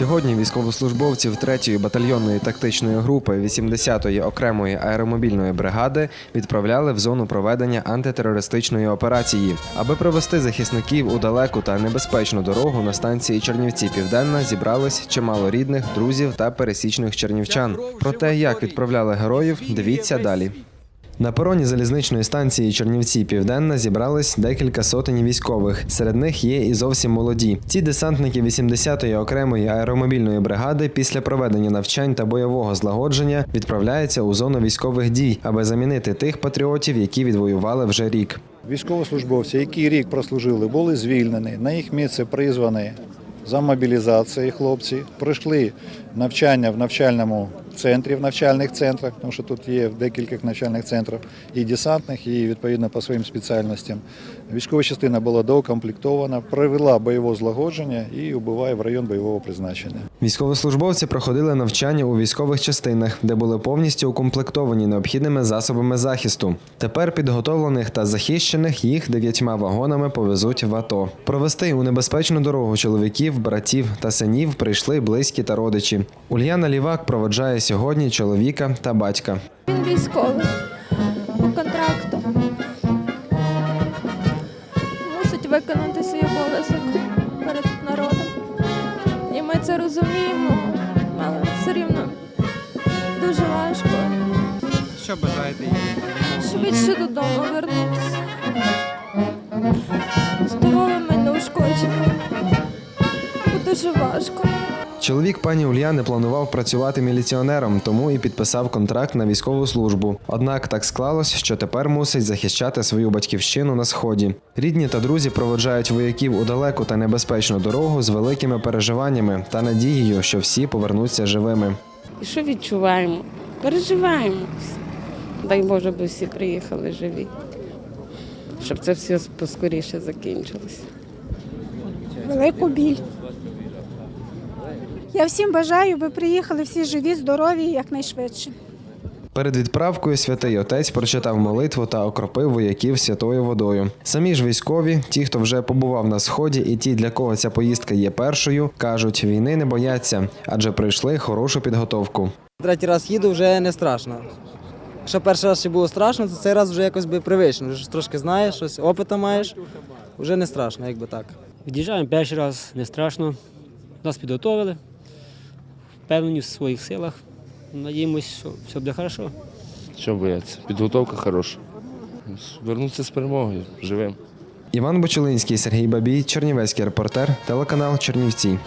Сьогодні військовослужбовців 3-ї батальйонної тактичної групи 80-ї окремої аеромобільної бригади відправляли в зону проведення антитерористичної операції. Аби провести захисників у далеку та небезпечну дорогу на станції Чернівці Південна зібрались чимало рідних, друзів та пересічних чернівчан. Про те, як відправляли героїв, дивіться далі. На пероні залізничної станції Чернівці Південна зібрались декілька сотень військових. Серед них є і зовсім молоді. Ці десантники 80-ї окремої аеромобільної бригади після проведення навчань та бойового злагодження відправляються у зону військових дій, аби замінити тих патріотів, які відвоювали вже рік. Військовослужбовці, які рік прослужили, були звільнені. На їх місце призвані за мобілізацією хлопці. Пройшли навчання в навчальному центрі, в навчальних центрах, тому що тут є в декількох навчальних центрах і десантних, і відповідно по своїм спеціальностям. Військова частина була доукомплектована, провела бойове злагодження і убиває в район бойового призначення. Військовослужбовці проходили навчання у військових частинах, де були повністю укомплектовані необхідними засобами захисту. Тепер підготовлених та захищених їх дев'ятьма вагонами повезуть в АТО. Провести у небезпечну дорогу чоловіків, братів та синів прийшли близькі та родичі. Ульяна Лівак проводжає сьогодні чоловіка та батька. Він військовий по контракту. Виконати свій обов'язок перед народом. І ми це розуміємо, але все рівно дуже важко. Що бажаєте їм? Швидше додому вернутися. Здоровими, неушкодженими. Бо дуже важко. Чоловік пані Ульяни планував працювати міліціонером, тому і підписав контракт на військову службу. Однак так склалось, що тепер мусить захищати свою батьківщину на сході. Рідні та друзі проводжають вояків у далеку та небезпечну дорогу з великими переживаннями та надією, що всі повернуться живими. І що відчуваємо? Переживаємо. Дай Боже, би всі приїхали живі. Щоб це все поскоріше закінчилося. велику біль. Я всім бажаю, би приїхали всі живі, здорові і якнайшвидше. Перед відправкою святий отець прочитав молитву та окропив вояків святою водою. Самі ж військові, ті, хто вже побував на сході, і ті, для кого ця поїздка є першою, кажуть, війни не бояться, адже пройшли хорошу підготовку. Третій раз їду, вже не страшно. Якщо перший раз ще було страшно, то цей раз вже якось би привично. Вже трошки знаєш, щось опиту маєш, вже не страшно, якби так. Від'їжджаємо перший раз, не страшно. Нас підготовили, впевнені в своїх силах. Надіємося, що все буде добре. Що бояться? Підготовка хороша. Вернутися з перемогою живим. Іван Бочелинський, Сергій Бабій, Чернівецький репортер, телеканал Чернівці.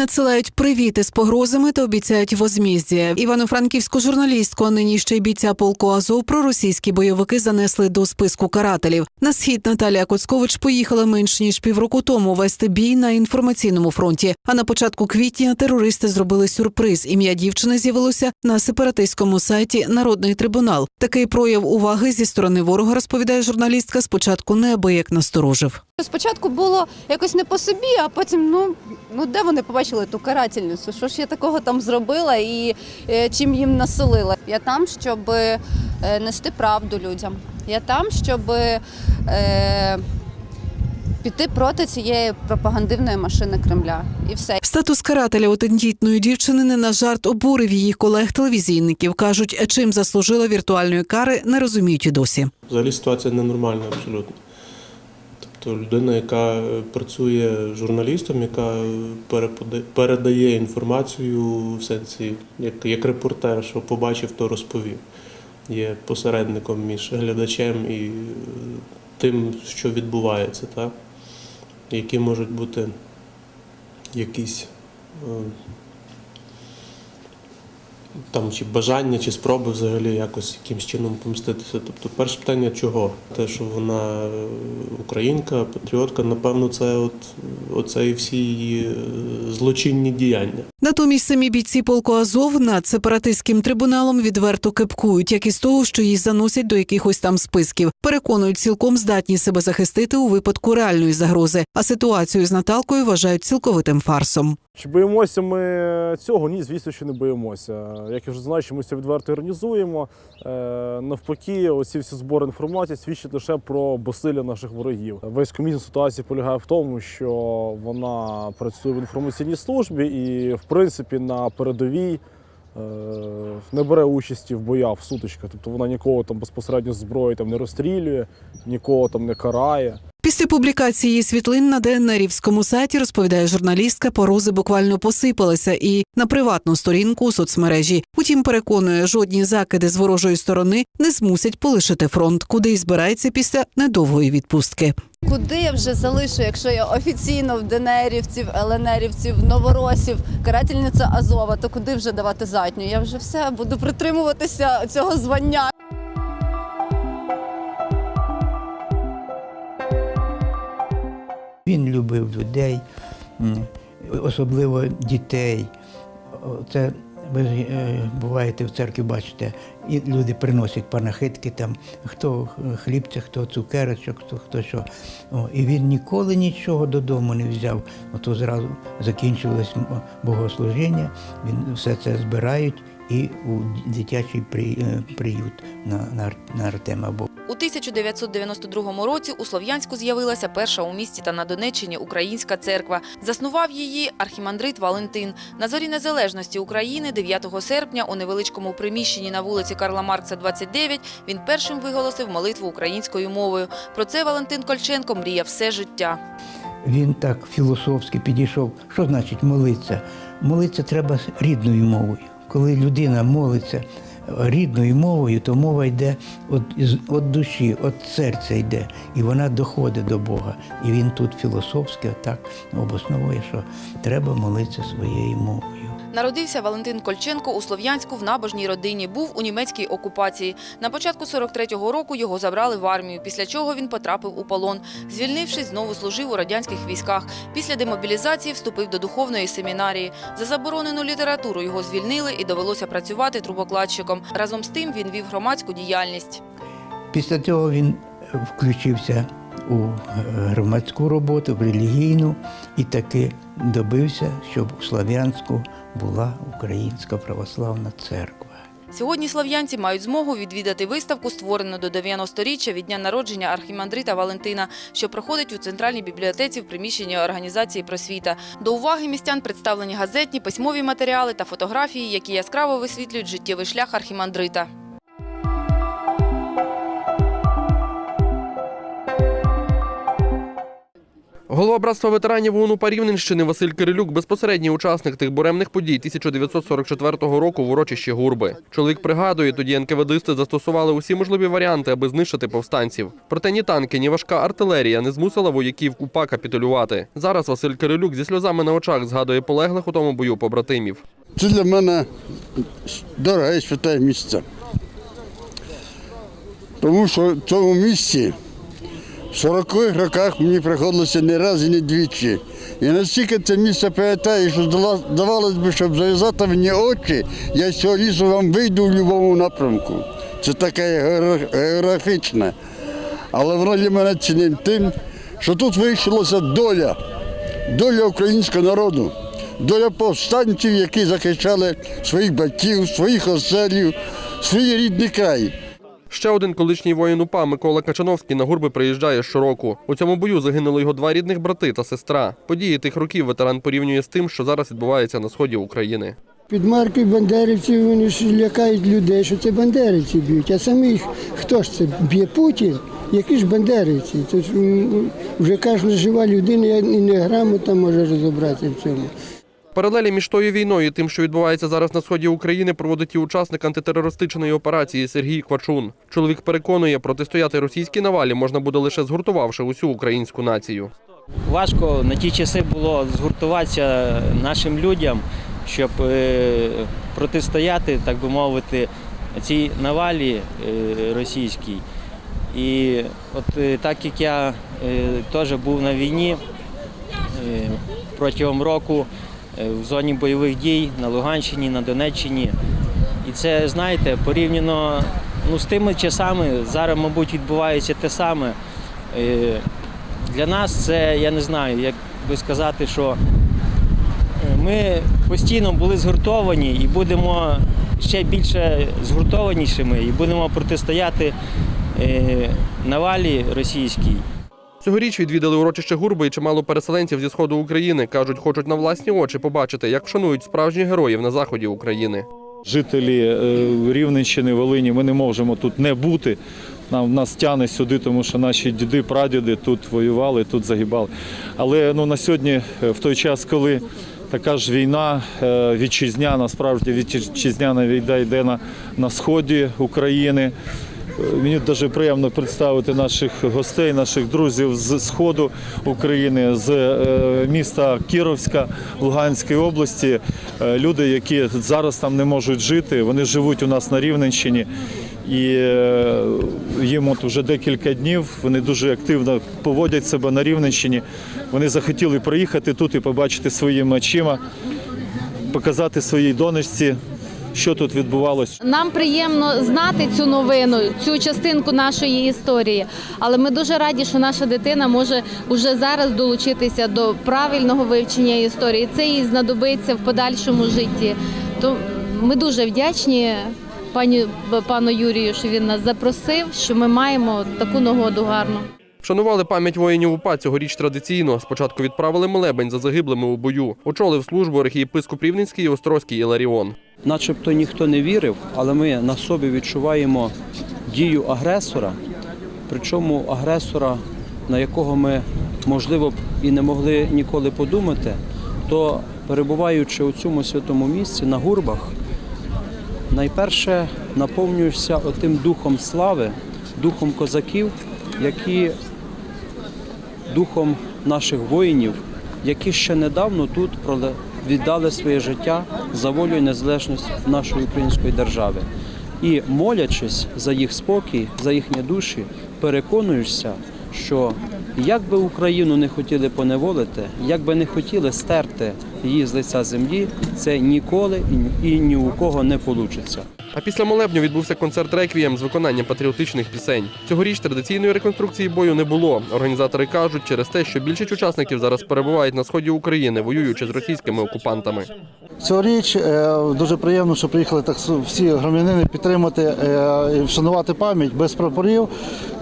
Надсилають привіти з погрозами та обіцяють возміздя. Івано-франківську журналістку, а нині ще й бійця полку Азов, проросійські бойовики занесли до списку карателів. На схід Наталія Коцкович поїхала менш ніж півроку тому вести бій на інформаційному фронті. А на початку квітня терористи зробили сюрприз. Ім'я дівчини з'явилося на сепаратистському сайті Народний трибунал. Такий прояв уваги зі сторони ворога розповідає журналістка. Спочатку неабияк насторожив. Спочатку було якось не по собі, а потім, ну, ну де вони побачили ту карательницю? Що ж я такого там зробила і е, чим їм насолила? Я там, щоб е, нести правду людям. Я там, щоб е, піти проти цієї пропагандивної машини Кремля. І все. Статус карателя у тендітної дівчини не на жарт обурив її колег-телевізійників. кажуть, чим заслужила віртуальної кари, не розуміють і досі. Взагалі ситуація ненормальна абсолютно. Тобто людина, яка е, працює журналістом, яка е, передає інформацію в сенсі, як, як репортер, що побачив, то розповів. Є посередником між глядачем і е, тим, що відбувається, так? які можуть бути якісь там чи бажання, чи спроби взагалі якось якимсь чином помститися. Тобто, перше питання чого? Те, що вона е, українка, патріотка, напевно, це от оце і всі її е, злочинні діяння. Натомість самі бійці полку Азов над сепаратистським трибуналом відверто кепкують, як із того, що їх заносять до якихось там списків. Переконують, цілком здатні себе захистити у випадку реальної загрози. А ситуацію з Наталкою вважають цілковитим фарсом. Чи боїмося ми цього? Ні, звісно, що не боїмося. Як я вже що ми це відверто організуємо. Е, Навпаки, оці всі збори інформації свідчать лише про безсилля наших ворогів. Весь комізм ситуації полягає в тому, що вона працює в інформаційній службі і, в принципі, на передовій е, не бере участі в боях, в сутичках. Тобто вона нікого там безпосередньо зброї там не розстрілює, нікого там не карає. Після публікації світлин на ДНРівському сайті розповідає журналістка, порози буквально посипалися і на приватну сторінку у соцмережі. Утім, переконує, жодні закиди з ворожої сторони не змусять полишити фронт, куди й збирається після недовгої відпустки. Куди я вже залишу, якщо я офіційно в ДНРівців, ЛНРівців, новоросів, карательниця Азова, то куди вже давати задню? Я вже все буду притримуватися цього звання. Він любив людей, особливо дітей. Це ви е, буваєте в церкві, бачите, і люди приносять панахидки, там хто хлібця, хто цукерочок, хто хто що. О, і він ніколи нічого додому не взяв. Ото зразу закінчилось богослужіння, він все це збирають і у дитячий при- е, приют на, на Артема. Бо У 1992 році у Слов'янську з'явилася перша у місті та на Донеччині українська церква. Заснував її архімандрит Валентин. На зорі незалежності України 9 серпня у невеличкому приміщенні на вулиці Карла Маркса, 29, він першим виголосив молитву українською мовою. Про це Валентин Кольченко мріяв все життя. Він так філософськи підійшов. Що значить молитися? Молитися треба рідною мовою. Коли людина молиться рідною мовою, то мова йде від, душі, від серця йде, і вона доходить до Бога. І він тут філософськи так обосновує, що треба молитися своєю мовою. Народився Валентин Кольченко у Слов'янську в набожній родині. Був у німецькій окупації. На початку 43-го року його забрали в армію, після чого він потрапив у полон. Звільнившись, знову служив у радянських військах. Після демобілізації вступив до духовної семінарії. За заборонену літературу його звільнили і довелося працювати трубокладчиком. Разом з тим він вів громадську діяльність. Після цього він е, включився у е, громадську роботу, в релігійну, і таки добився, щоб у Слов'янську була Українська православна церква. Сьогодні слов'янці мають змогу відвідати виставку, створену до 90-річчя від дня народження архімандрита Валентина, що проходить у центральній бібліотеці в приміщенні організації просвіта. До уваги містян представлені газетні, письмові матеріали та фотографії, які яскраво висвітлюють життєвий шлях архімандрита. Голова братства ветеранів ОУН УПА Рівненщини Василь Кирилюк безпосередній учасник тих буремних подій 1944 року в урочищі Гурби. Чоловік пригадує, тоді НКВДисти застосували усі можливі варіанти, аби знищити повстанців. Проте ні танки, ні важка артилерія не змусила вояків УПА капітулювати. Зараз Василь Кирилюк зі сльозами на очах згадує полеглих у тому бою побратимів. Це для мене дороге святе місце. Тому що в цьому місці в 40-х роках мені приходилося не раз і не двічі. І настільки це місце пам'ятаю, що здавалось би, щоб зав'язати мені очі, я з цього лісу вам вийду в будь-якому напрямку. Це таке геогра- географічне. Але воно для мене цінним тим, що тут вирішилася доля, доля українського народу, доля повстанців, які захищали своїх батьків, своїх оселів, свій рідний край. Ще один колишній воїн УПА Микола Качановський на гурби приїжджає щороку. У цьому бою загинули його два рідних брати та сестра. Події тих років ветеран порівнює з тим, що зараз відбувається на сході України. Під маркою бандерівців вони ж лякають людей, що це бандерівці б'ють. А самі хто ж це б'є Путін? Які ж бандерівці? Це вже кожна жива людина і неграмотно може розібратися в цьому. Паралелі між тою війною і тим, що відбувається зараз на сході України, проводить і учасник антитерористичної операції Сергій Квачун. Чоловік переконує, протистояти російській навалі можна буде лише згуртувавши усю українську націю. Важко на ті часи було згуртуватися нашим людям, щоб е, протистояти, так би мовити, цій навалі е, російській. І от е, так як я теж був на війні протягом року в зоні бойових дій на Луганщині, на Донеччині. І це, знаєте, порівняно ну, з тими часами, зараз, мабуть, відбувається те саме. Е, Для нас це, я не знаю, як би сказати, що е, ми постійно були згуртовані і будемо ще більше згуртованішими і будемо протистояти е, навалі російській. Цьогоріч відвідали урочище Гурби і чимало переселенців зі сходу України. кажуть, хочуть на власні очі побачити, як вшанують справжніх героїв на заході України. Жителі е, Рівненщини, Волині, ми не можемо тут не бути. Нам нас тягне сюди, тому що наші діди, прадіди тут воювали, тут загибали. Але ну, на сьогодні, е, в той час, коли така ж війна е, вітчизняна, справді вітчизняна війна йде на, на сході України. Мені дуже приємно представити наших гостей, наших друзів з сходу України, з е, міста Кіровська Луганської області. Е, Люди, які зараз там не можуть жити, вони живуть у нас на Рівненщині. І е, їм от вже декілька днів вони дуже активно поводять себе на Рівненщині. Вони захотіли приїхати тут і побачити своїми очима, показати своїй донечці, що тут відбувалося. Нам приємно знати цю новину, цю частинку нашої історії. Але ми дуже раді, що наша дитина може уже зараз долучитися до правильного вивчення історії. Це їй знадобиться в подальшому житті. То ми дуже вдячні пані пану Юрію, що він нас запросив, що ми маємо таку нагоду гарну. Вшанували пам'ять воїнів УПА цьогоріч традиційно. Спочатку відправили молебень за загиблими у бою. Очолив службу архієпископ Рівненський і Острозький Іларіон. начебто ніхто не вірив, але ми на собі відчуваємо дію агресора, причому агресора, на якого ми, можливо, б і не могли ніколи подумати, то перебуваючи у цьому святому місці на гурбах, найперше наповнюєшся отим духом слави, духом козаків, які духом наших воїнів, які ще недавно тут віддали своє життя за волю і незалежність нашої української держави. І молячись за їх спокій, за їхні душі, переконуєшся, що як би Україну не хотіли поневолити, як би не хотіли стерти її з лиця землі, це ніколи і ні- у кого не вийде. А після молебню відбувся концерт реквієм з виконанням патріотичних пісень. Цьогоріч традиційної реконструкції бою не було. Організатори кажуть, через те, що більшість учасників зараз перебувають на сході України, воюючи з російськими окупантами. Цьогоріч е, дуже приємно, що приїхали так всі громадяни підтримати е, і вшанувати пам'ять без прапорів.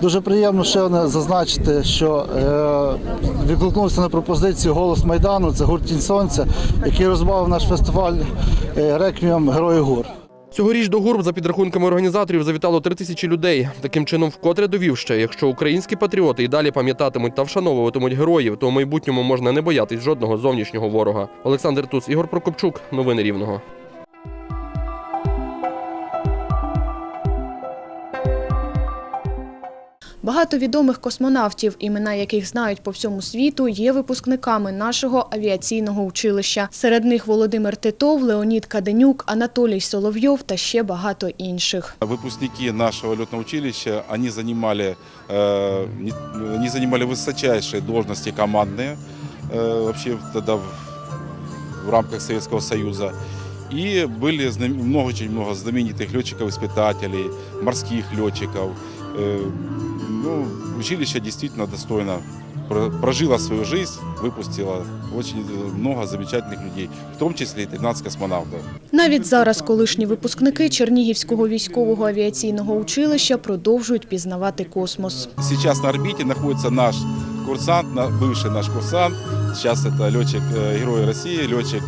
Дуже приємно ще зазначити, що е, відгукнувся на пропозицію Голос Майдану. Це гурт «Тінь Сонця, який розбавив наш фестиваль реквієм Герої Гур. Цьогоріч до гурб, за підрахунками організаторів, завітало три тисячі людей. Таким чином, вкотре довів ще, якщо українські патріоти і далі пам'ятатимуть та вшановуватимуть героїв, то в майбутньому можна не боятись жодного зовнішнього ворога. Олександр Туц, Ігор Прокопчук, новини Рівного. Багато відомих космонавтів, імена яких знають по всьому світу, є випускниками нашого авіаційного училища. Серед них Володимир Титов, Леонід Каденюк, Анатолій Соловйов та ще багато інших. Выпускники нашего летного училища, они занимали, э, не- они занимали высочайшие должности командные э, вообще тогда в, в рамках Советского Союза. И были знам- много, очень много знаменитых летчиков-испытателей, морских летчиков. Э, ну, училище действительно достойно про- прожило свою жизнь, выпустило очень э, много замечательных людей, в том числе и 13 космонавтов. Навіть зараз колишні випускники Чернігівського військового авіаційного училища продовжують пізнавати космос. Сейчас на орбите находится наш курсант, на- бывший наш курсант. Сейчас это летчик э, Герой России, летчик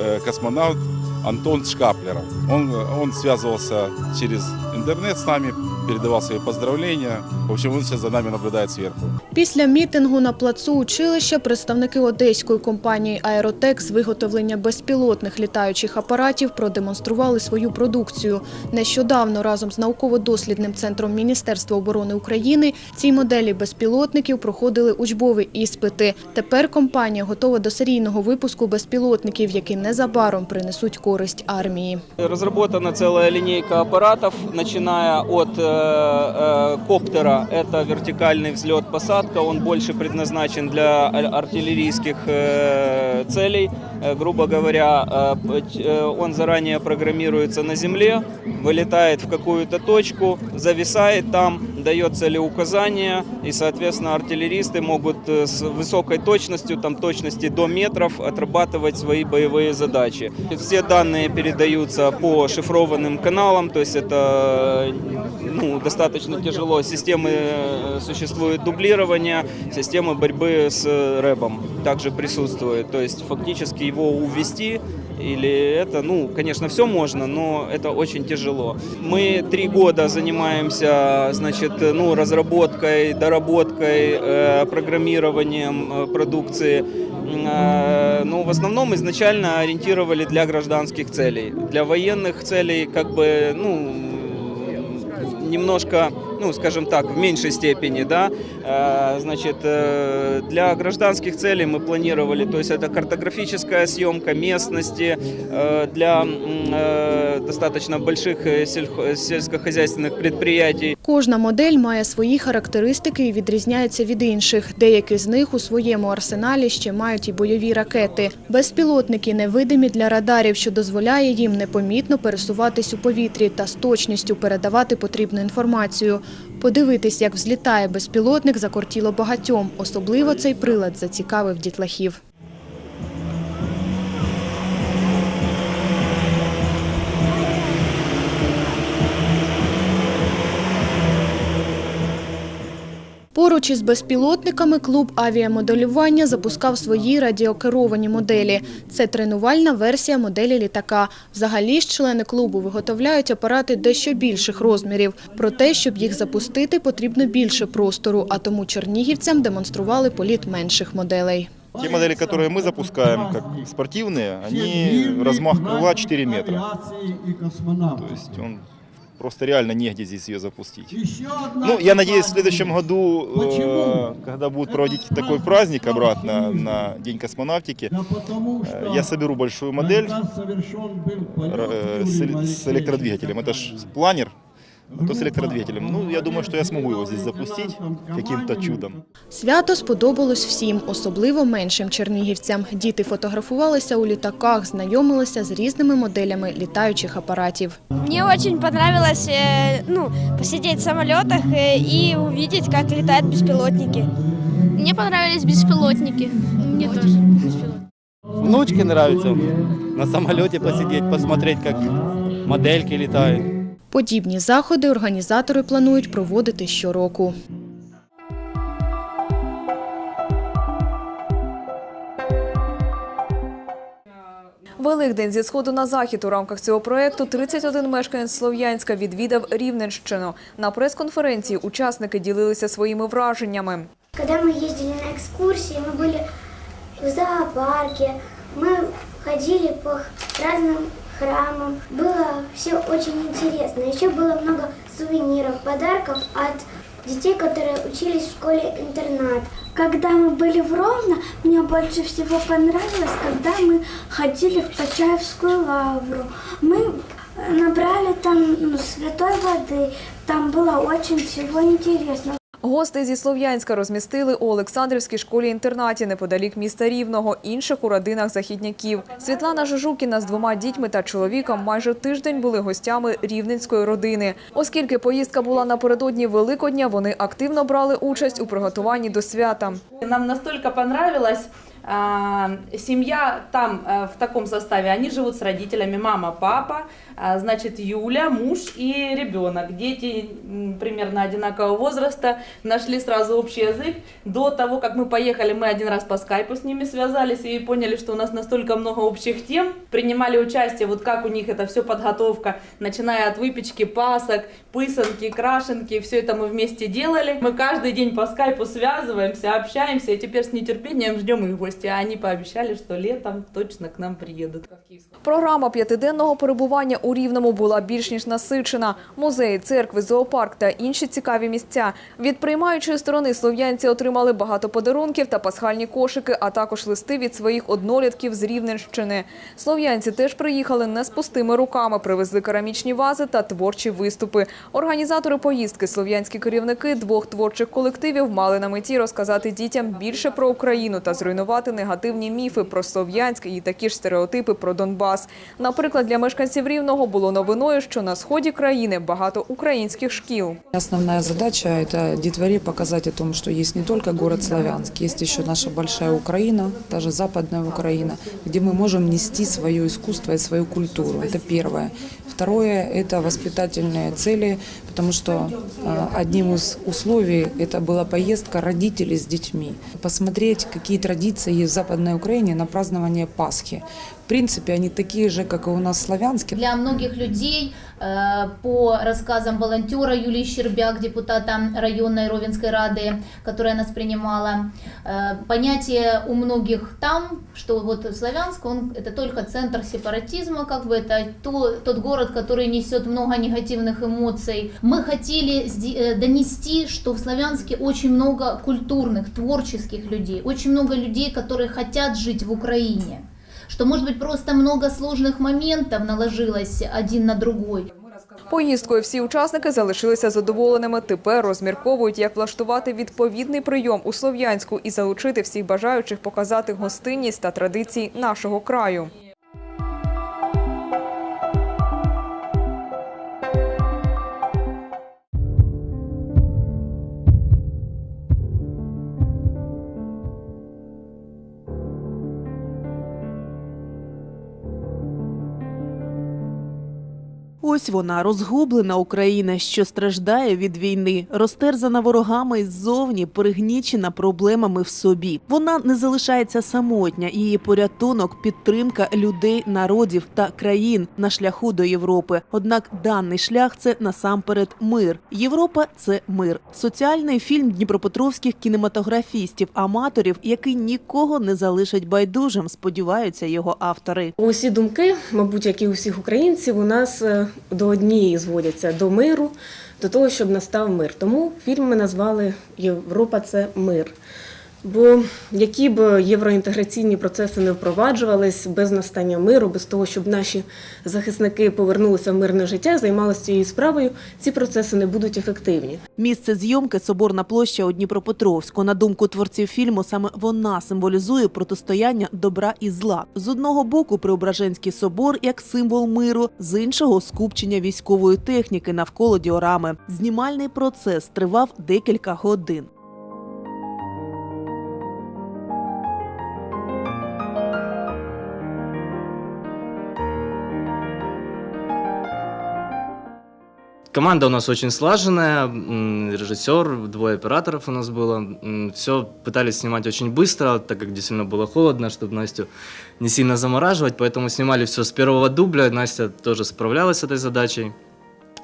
э, космонавт Антон Шкаплер. Он, э, он связывался через интернет с нами, передавал свои поздравления. В общем, он сейчас за нами наблюдает сверху. Після мітингу на плацу училища представники одеської компанії «Аеротек» з виготовлення безпілотних літаючих апаратів продемонстрували свою продукцію. Нещодавно разом з науково-дослідним центром Міністерства оборони України ці моделі безпілотників проходили учбові іспити. Тепер компанія готова до серійного випуску безпілотників, які незабаром принесуть користь армії. Разработана целая линейка аппаратов, начиная от э, э, коптера, это вертикальный взлет-посадка, он больше предназначен для ар- артиллерийских э, целей. Э, грубо говоря, э, п- ч- э, он заранее программируется на земле, вылетает в какую-то точку, зависает там дает целеуказания, и, соответственно, артиллеристы могут э, с высокой точностью, там точности до метров, отрабатывать свои боевые задачи. Все данные передаются по шифрованным каналам, то есть это ну, достаточно тяжело. Системы э, существует дублирование, системы борьбы с рэбом также присутствует. То есть фактически его увести или это, ну, конечно, все можно, но это очень тяжело. Мы три года занимаемся, значит, ну, разработкой, доработкой, э, программированием э, продукции. Э, ну, в основном изначально ориентировали для гражданских целей. Для военных целей, как бы, ну, немножко, ну, скажем так, в меньшей степени, да, Э, значит, э, для гражданских целей мы планировали, то есть это картографическая съемка местности э, для м, э, достаточно больших э, сельхо- сельскохозяйственных предприятий. Кожна модель має свої характеристики і відрізняється від інших. Деякі з них у своєму арсеналі ще мають і бойові ракети. Безпілотники невидимі для радарів, що дозволяє їм непомітно пересуватись у повітрі та з точністю передавати потрібну інформацію. Подивитись, як взлітає безпілотник, закортіло багатьом. Особливо цей прилад зацікавив дітлахів. Поруч із безпілотниками клуб авіамоделювання запускав свої радіокеровані моделі. Це тренувальна версія моделі літака. Взагалі ж члени клубу виготовляють апарати дещо більших розмірів. Проте, щоб їх запустити, потрібно більше простору, а тому чернігівцям демонстрували політ менших моделей. Те модели, которые мы запускаем, как спортивные, они размах крыла 4 метра. То есть он просто реально негде здесь ее запустить. Ну, я надеюсь, в следующем году, э, когда будут проводить такой праздник обратно на День космонавтики, э, я соберу большую модель э, с эле- с электродвигателем. Это ж планер, то с электродвигателем. Ну, я думаю, что я смогу его здесь запустить каким-то чудом. Свято сподобалось всім, особливо меншим чернігівцям. Діти фотографувалися у літаках, знайомилися з різними моделями літаючих апаратів. Мне очень понравилось э, ну, посидеть в самолетах э, и увидеть, как летают беспилотники. Мне понравились беспилотники. Мне тоже. Внучке нравится на самолете посидеть, посмотреть, как модельки летают. Подібні заходи організатори планують проводити щороку. Великдень зі сходу на захід у рамках цього проекту 31 мешканець Слов'янська відвідав Рівненщину. На прес-конференції учасники ділилися своїми враженнями. Когда мы ездили на экскурсии, мы были в зоопарке, мы ходили по разным храмам. Было все очень интересно. Еще было много сувениров, подарков от детей, которые учились в школе-интернат. Когда мы были в Ровно, мне больше всего понравилось, когда мы ходили в Почаевскую лавру. Мы набрали там ну, святой воды, там было очень всего интересно. Гостей зі Слов'янська розмістили у Олександрівській школі-інтернаті неподалік міста Рівного, інших у родинах західняків. Світлана Жужукіна з двома дітьми та чоловіком майже тиждень були гостями рівненської родини. Оскільки поїздка була напередодні Великодня, вони активно брали участь у приготуванні до свята. Нам настолько понравилось. а, Семья там в таком составе, они живут с родителями, мама, папа, значит, Юля, муж и ребенок. Дети м, примерно одинакового возраста, нашли сразу общий язык. До того, как мы поехали, мы один раз по скайпу с ними связались и поняли, что у нас настолько много общих тем. Принимали участие, вот как у них это все подготовка, начиная от выпечки, пасок, пысанки, крашенки, все это мы вместе делали. Мы каждый день по скайпу связываемся, общаемся и теперь с нетерпением ждем их в гости. А они пообещали, что летом точно к нам приедут. Програма п'ятиденного перебування у Рівному була більш ніж насичена. Музеї, церкви, зоопарк та інші цікаві місця. Від приймаючої сторони слов'янці отримали багато подарунків та пасхальні кошики, а також листи від своїх однолітків з Рівненщини. Слов'янці теж приїхали не з пустими руками, привезли керамічні вази та творчі виступи. Організатори поїздки, слов'янські керівники двох творчих колективів мали на меті розказати дітям більше про Україну та зруйнувати негативні міфи про Слов'янськ і такі ж стереотипи про Донбас. Наприклад, для мешканців Рівного було новиною, що на сході країни багато українських шкіл. Основная задача – это детворе показать о том, что есть не только город Славянск, есть еще наша большая Украина, даже западная Украина, где мы можем нести свое искусство и свою культуру. Это первое. Второе – это воспитательные цели, потому что э, одним из условий это была поездка родителей с детьми. Посмотреть, какие традиции есть в Западной Украине на празднование Пасхи. В принципе, они такие же, как и у нас в Славянске. Для многих людей, э, по рассказам волонтера Юлии Щербяк, депутата районной Ровенской Рады, которая нас принимала, э, понятие у многих там, что вот Славянск, он это только центр сепаратизма, как бы это то, тот город, который несет много негативных эмоций. Мы хотели э, донести, что в Славянске очень много культурных, творческих людей, очень много людей, которые хотят жить в Украине что, может быть, просто много сложных моментов наложилось один на другой. Поїздкою всі учасники залишилися задоволеними. Тепер розмірковують, як влаштувати відповідний прийом у Слов'янську і залучити всіх бажаючих показати гостинність та традиції нашого краю. Ось вона розгублена Україна, що страждає від війни, розтерзана ворогами ззовні, перегнічена проблемами в собі. Вона не залишається самотня. Її порятунок, підтримка людей, народів та країн на шляху до Європи. Однак даний шлях це насамперед мир. Європа це мир. Соціальний фільм дніпропетровських кінематографістів, аматорів, який нікого не залишить байдужим. Сподіваються його автори. Усі думки, мабуть, як і у всіх українців, у нас е, до однієї зводяться до миру, до того, щоб настав мир. Тому фільм ми назвали Європа це мир. Бо які б євроінтеграційні процеси не впроваджувались без настання миру, без того, щоб наші захисники повернулися в мирне життя, займалися цією справою, ці процеси не будуть ефективні. Місце зйомки Соборна площа у Дніпропетровську. На думку творців фільму, саме вона символізує протистояння добра і зла. З одного боку Преображенський собор як символ миру, з іншого скупчення військової техніки навколо діорами. Знімальний процес тривав декілька годин. Команда у нас очень слаженная, м, режиссер, двое операторов у нас было. Все пытались снимать очень быстро, так как действительно было холодно, чтобы Настю не сильно замораживать, поэтому снимали все с первого дубля. Настя тоже справлялась с этой задачей.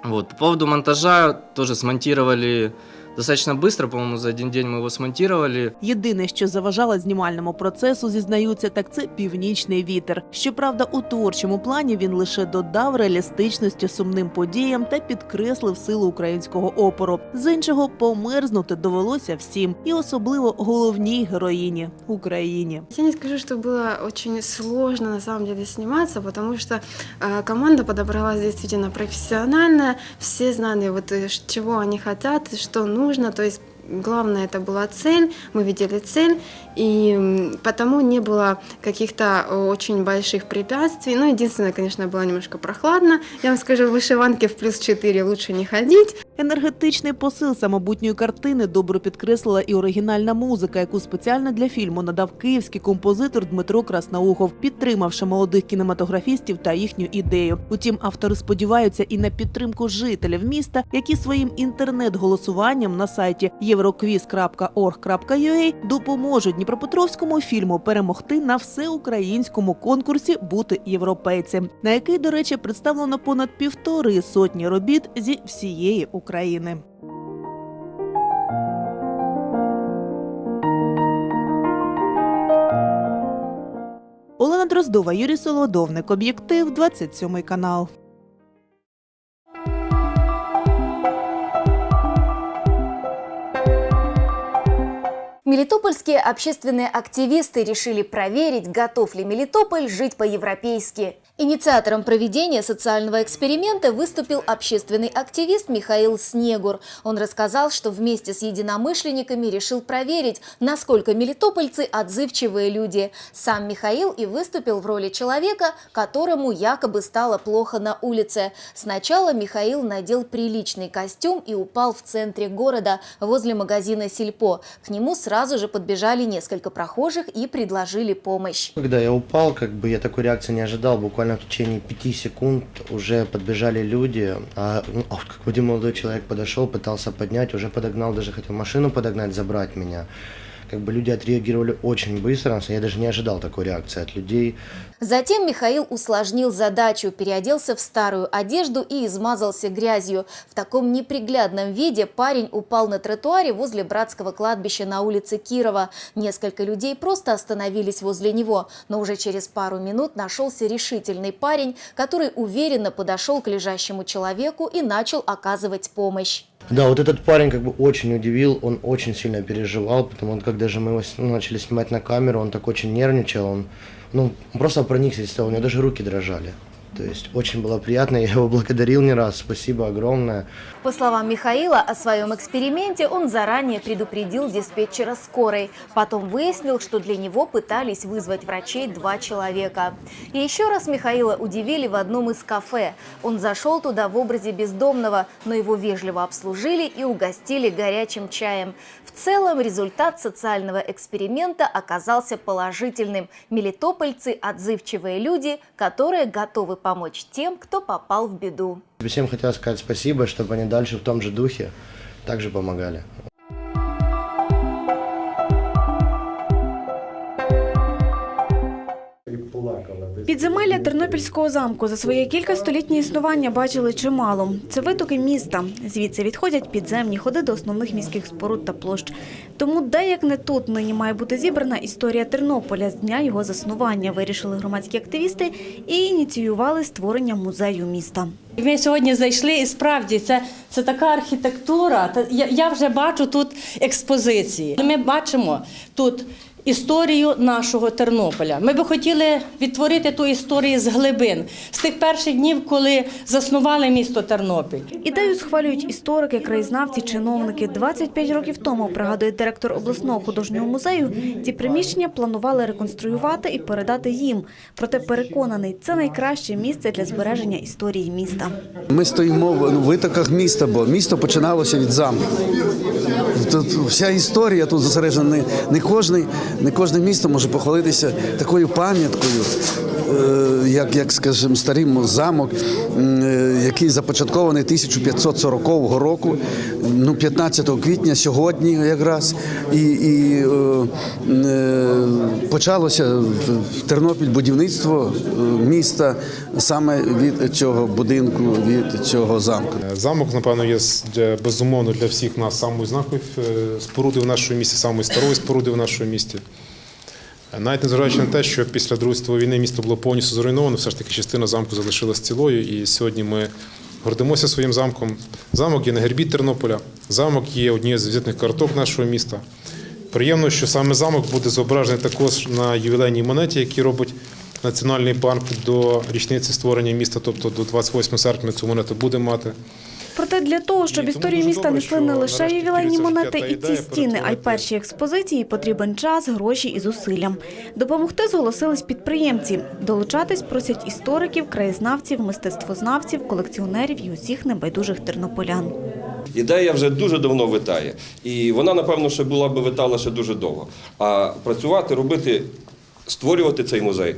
Вот. По поводу монтажа тоже смонтировали достаточно быстро, по-моему, за один день мы его смонтировали. Єдине, що заважало знімальному процесу, зізнаються, так це північний вітер. Щоправда, у творчому плані він лише додав реалістичності сумним подіям та підкреслив силу українського опору. З іншого, померзнути довелося всім, і особливо головній героїні Україні. Я не скажу, что было очень сложно на самом деле сниматься, потому что э, команда подобралась действительно профессиональная, все знали вот э, ш- чего они хотят, что нужно, то есть главное это была цель, мы видели цель, и м, потому не было каких-то э, очень больших препятствий. Ну, единственное, конечно, было немножко прохладно. Я вам скажу, в вышиванке в плюс 4 лучше не ходить. Енергетичний посил самобутньої картини добре підкреслила і оригінальна музика, яку спеціально для фільму надав київський композитор Дмитро Краснаухов, підтримавши молодих кінематографістів та їхню ідею. Утім, автори сподіваються і на підтримку жителів міста, які своїм інтернет-голосуванням на сайті euroquiz.org.ua допоможуть Дніпропетровському фільму перемогти на всеукраїнському конкурсі Бути європейцем, на який, до речі, представлено понад півтори сотні робіт зі всієї України. Олена Дроздова, Юрій Солодовник, об'єктив, 27 канал. Мелитопольские общественные активисты решили проверить, готов ли Мелитополь жить по-европейски. Инициатором проведения социального эксперимента выступил общественный активист Михаил Снегур. Он рассказал, что вместе с единомышленниками решил проверить, насколько мелитопольцы отзывчивые люди. Сам Михаил и выступил в роли человека, которому якобы стало плохо на улице. Сначала Михаил надел приличный костюм и упал в центре города, возле магазина «Сельпо». К нему сразу же подбежали несколько прохожих и предложили помощь. Когда я упал, как бы я такой реакции не ожидал. Буквально в течение пяти секунд уже подбежали люди. А, ну, а вот молодой человек подошел, пытался поднять, уже подогнал, даже хотел машину подогнать, забрать меня. Как бы люди отреагировали очень быстро, я даже не ожидал такой реакции от людей. Затем Михаил усложнил задачу, переоделся в старую одежду и измазался грязью. В таком неприглядном виде парень упал на тротуаре возле братского кладбища на улице Кирова. Несколько людей просто остановились возле него, но уже через пару минут нашелся решительный парень, который уверенно подошел к лежащему человеку и начал оказывать помощь. Да, вот этот парень как бы очень удивил, он очень сильно переживал, потому что когда же мы его ну, начали снимать на камеру, он так очень нервничал, он, ну, просто проникся, у него даже руки дрожали. То есть очень было приятно, я его благодарил не раз, спасибо огромное. По словам Михаила, о своем эксперименте он заранее предупредил диспетчера скорой. Потом выяснил, что для него пытались вызвать врачей два человека. И еще раз Михаила удивили в одном из кафе. Он зашел туда в образе бездомного, но его вежливо обслужили и угостили горячим чаем. В целом результат социального эксперимента оказался положительным. Мелитопольцы – отзывчивые люди, которые готовы помочь тем, кто попал в беду. Всем хотел сказать спасибо, чтобы они дальше в том же духе также помогали. Підземелля Тернопільського замку за своє кількастолітнє існування бачили чимало. Це витоки міста. Звідси відходять підземні ходи до основних міських споруд та площ. Тому де як не тут нині має бути зібрана історія Тернополя з дня його заснування. Вирішили громадські активісти і ініціювали створення музею міста. Ми сьогодні зайшли, і справді це, це така архітектура. Я, я вже бачу тут експозиції. Ми бачимо тут історію нашого Тернополя. Ми би хотіли відтворити ту історію з глибин, з тих перших днів, коли заснували місто Тернопіль. Ідею схвалюють історики, краєзнавці, чиновники. 25 років тому, пригадує директор обласного художнього музею, ці приміщення планували реконструювати і передати їм. Проте переконаний, це найкраще місце для збереження історії міста. Ми стоїмо в ну, витоках міста, бо місто починалося від замку. Тут вся історія тут зосереджена. Не, не, кожний, не кожне місто може похвалитися такою пам'яткою, е, як, як скажімо, старим замок, е, який започаткований 1540 року, ну, 15 квітня сьогодні якраз. І, і е, почалося в Тернопіль будівництво міста саме від цього будинку, від цього замку. Замок, напевно, є безумовно для всіх нас самою знаковою споруди в нашому місті, самою старою споруди в нашому місті. Навіть незважаючи на те, що після Другої світової війни місто було повністю зруйновано, все ж таки частина замку залишилась цілою. І сьогодні ми гордимося своїм замком. Замок є на гербі Тернополя, замок є однією з візитних карток нашого міста. Приємно, що саме замок буде зображений також на ювілейній монеті, який робить Національний парк до річниці створення міста, тобто до 28 серпня цю монету буде мати. Проте для того, щоб історію міста несли не лише ювілейні монети та і ці стіни, а й перші експозиції, потрібен час, гроші і зусилля. Допомогти зголосились підприємці. Долучатись просять істориків, краєзнавців, мистецтвознавців, колекціонерів і усіх небайдужих тернополян. Ідея вже дуже давно витає. І вона, напевно, ще була би витала ще дуже довго. А працювати, робити, створювати цей музей.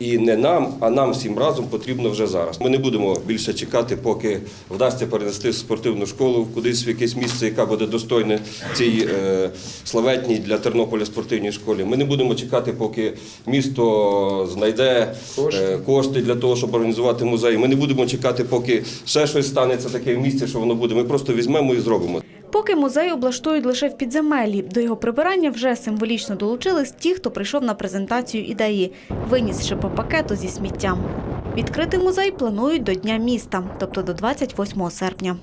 І не нам, а нам всім разом потрібно вже зараз. Ми не будемо більше чекати, поки вдасться перенести спортивну школу кудись в якесь місце, яка буде достойне цій е, славетній для Тернополя спортивній школі. Ми не будемо чекати, поки місто знайде е, кошти для того, щоб організувати музей. Ми не будемо чекати, поки ще щось станеться таке в місті, що воно буде. Ми просто візьмемо і зробимо. Поки музей облаштують лише в підземеллі, до його прибирання вже символічно долучились ті, хто прийшов на презентацію ідеї, винісши по пакету зі сміттям. Відкрити музей планують до Дня міста, тобто до 28 серпня.